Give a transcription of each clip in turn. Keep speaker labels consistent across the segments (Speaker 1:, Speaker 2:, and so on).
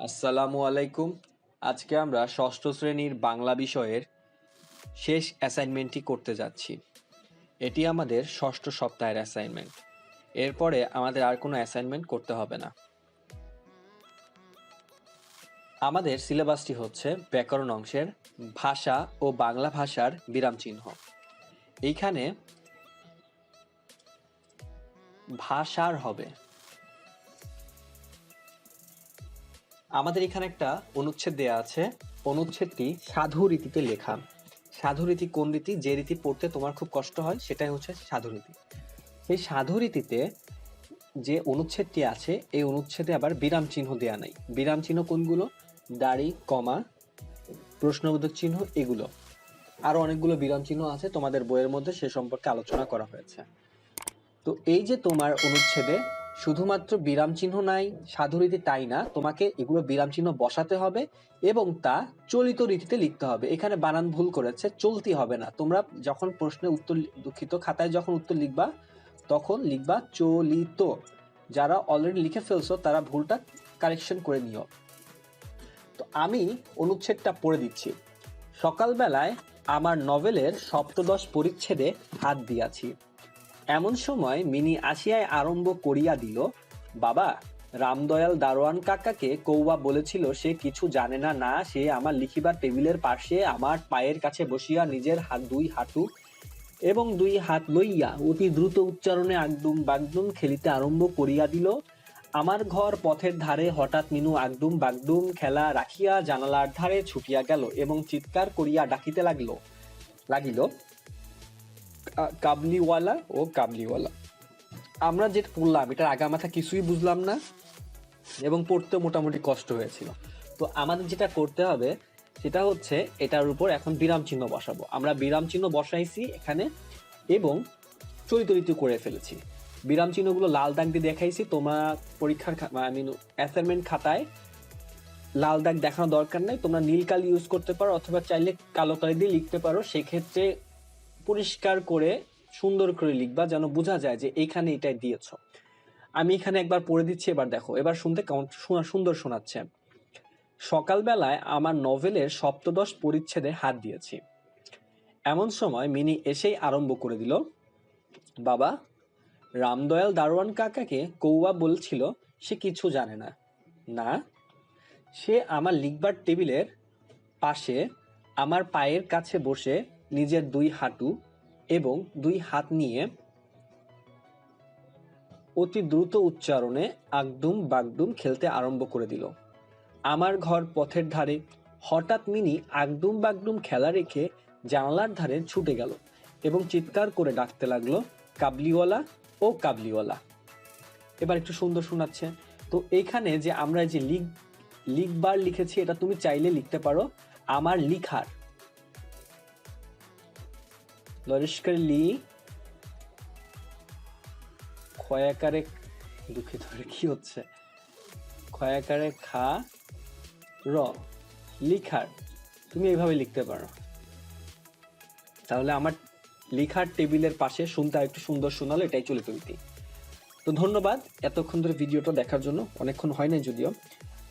Speaker 1: আসসালামু আলাইকুম। আজকে আমরা ষষ্ঠ শ্রেণির বাংলা বিষয়ের শেষ অ্যাসাইনমেন্টটি করতে যাচ্ছি। এটি আমাদের ষষ্ঠ সপ্তাহের অ্যাসাইনমেন্ট এরপরে আমাদের আর কোনো অ্যাসাইনমেন্ট করতে হবে না। আমাদের সিলেবাসটি হচ্ছে ব্যাকরণ অংশের ভাষা ও বাংলা ভাষার বিরাম চিহ্ন। এইখানে ভাষার হবে। আমাদের এখানে একটা অনুচ্ছেদ দেয়া আছে। অনুচ্ছেদটি সাধু রীতিতে লেখা। সাধু রীতি কোন রীতি? যে রীতি পড়তে তোমার খুব কষ্ট হয়, সেটাই হচ্ছে সাধু রীতি। সেই সাধু রীতিতে যে অনুচ্ছেদটি আছে, এই অনুচ্ছেদে আবার বিরাম চিহ্ন দেয়া নাই। বিরাম চিহ্ন কোনগুলো? দাড়ি, কমা, প্রশ্নবোধক চিহ্ন এগুলো। আরও অনেকগুলো বিরাম চিহ্ন আছে, তোমাদের বইয়ের মধ্যে সে সম্পর্কে আলোচনা করা হয়েছে। তো এই যে তোমার অনুচ্ছেদে শুধুমাত্র বিরাম চিহ্ন নাই সাধু রীতি তাই না? তোমাকে এগুলো বিরাম চিহ্ন বসাতে হবে এবং তা চলিত রীতিতে লিখতে হবে। এখানে বানান ভুল করেছে, চলতি হবে না। তোমরা যখন প্রশ্নের উত্তর দুঃখিত খাতায় যখন উত্তর লিখবা, তখন লিখবা চলিত। যারা অলরেডি লিখে ফেলছো, তারা ভুলটা কারেকশন করে নিও। তো আমি অনুচ্ছেদটা পড়ে দিচ্ছি। সকালবেলায় আমার নভেলের সপ্তদশ পরিচ্ছেদে হাত দিয়াছি। এমন সময় মিনি আসিয়ায় আরম্ভ করিয়া দিল, বাবা, রামদয়াল দারোয়ান কাকাকে কৌবা বলেছিল, সে কিছু জানে না না, সে আমার লিখিবার টেবিলের পাশে আমার পায়ের কাছে বসিয়া নিজের হাত, দুই হাঁটু এবং দুই হাত লইয়া অতি দ্রুত উচ্চারণে আগডুম বাগডুম খেলিতে আরম্ভ করিয়া দিল। আমার ঘর পথের ধারে হঠাৎ মিনু আগডুম বাগডুম খেলা রাখিয়া জানালার ধারে ছুটিয়া গেল এবং চিৎকার করিয়া ডাকিতে লাগল, লাগিল কাবলিওয়ালা ও কাবলিওয়ালা। আমরা যেটা পড়লাম, এটার আগামাথা কিছুই বুঝলাম না এবং পড়তে মোটামুটি কষ্ট হয়েছিল। তো আমাদের যেটা করতে হবে, সেটা হচ্ছে এটার উপর এখন বিরাম চিহ্ন বসাবো। আমরা বিরাম চিহ্ন বসাইছি এখানে এবং চরিত রীতি করে ফেলেছি। বিরাম চিহ্নগুলো লাল দাগ দিয়ে দেখাইছি, তোমরা পরীক্ষার আই মিন অ্যাসাইনমেন্ট খাতায় লাল দাগ দেখানো দরকার নাই। তোমরা নীল কালি ইউজ করতে পারো অথবা চাইলে কালো কালি দিয়ে লিখতে পারো। সেক্ষেত্রে পরিষ্কার করে সুন্দর করে লিখবা, যেন বোঝা যায় যে এইখানে এটাই দিয়েছ। আমি এখানে একবার পড়ে দিচ্ছি, এবার দেখো। এবার শুনতে কেমন সুন্দর শোনাচ্ছে। সকালবেলায় আমার নভেলের সপ্তদশ পরিচ্ছেদে হাত দিয়েছি। এমন সময় মিনি এসেই আরম্ভ করে দিল, বাবা, রামদয়াল দারোয়ান কাকাকে কৌয়া বলছিল, সে কিছু জানে না। না, সে আমার লিখবার টেবিলের পাশে আমার পায়ের কাছে বসে নিজের দুই হাঁটু এবং দুই হাত নিয়ে অতি দ্রুত উচ্চারণে আগডুম বাগডুম খেলতে আরম্ভ করে দিল। আমার ঘর পথের ধারে হঠাৎ মিনি আগডুম বাগডুম খেলা রেখে জানালার ধারে ছুটে গেল এবং চিৎকার করে ডাকতে লাগল, কাবলিওয়ালা ও কাবলিওয়ালা। এবার একটু সুন্দর শোনাচ্ছে, তো এইখানে যে আমরা যে লিখ লিখবার লিখেছি, এটা তুমি চাইলে লিখতে পারো। আমার লিখার লরিষ্কার লি। ক্ষয়াকারে দুঃখিত কি হচ্ছে? ক্ষয়াকারে খা। র, লিখার। তুমি এইভাবে লিখতে পারো। তাহলে আমার লিখার টেবিলের পাশে শুনতে একটু সুন্দর শোনালো, এটাই চলিত রীতি তো ধন্যবাদ, এতক্ষণ ধরে ভিডিওটা দেখার জন্য। অনেকক্ষণ হয় নাই যদিও।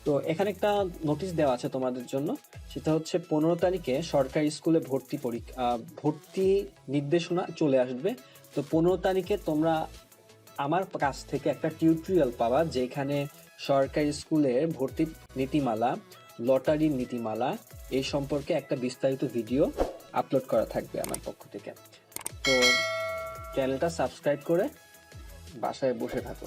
Speaker 1: তো এখানে একটা নোটিশ দেওয়া আছে তোমাদের জন্য। সেটা হচ্ছে পনেরো তারিখে সরকারি স্কুলে ভর্তি পরীক্ষা ভর্তি নির্দেশনা চলে আসবে। তো পনেরো তারিখে তোমরা আমার কাছ থেকে একটা টিউটোরিয়াল পাবা, যেখানে সরকারি স্কুলের ভর্তি নীতিমালা লটারির নীতিমালা, এই সম্পর্কে একটা বিস্তারিত ভিডিও আপলোড করা থাকবে আমার পক্ষ থেকে। তো চ্যানেলটা সাবস্ক্রাইব করে বাসায় বসে থাকো।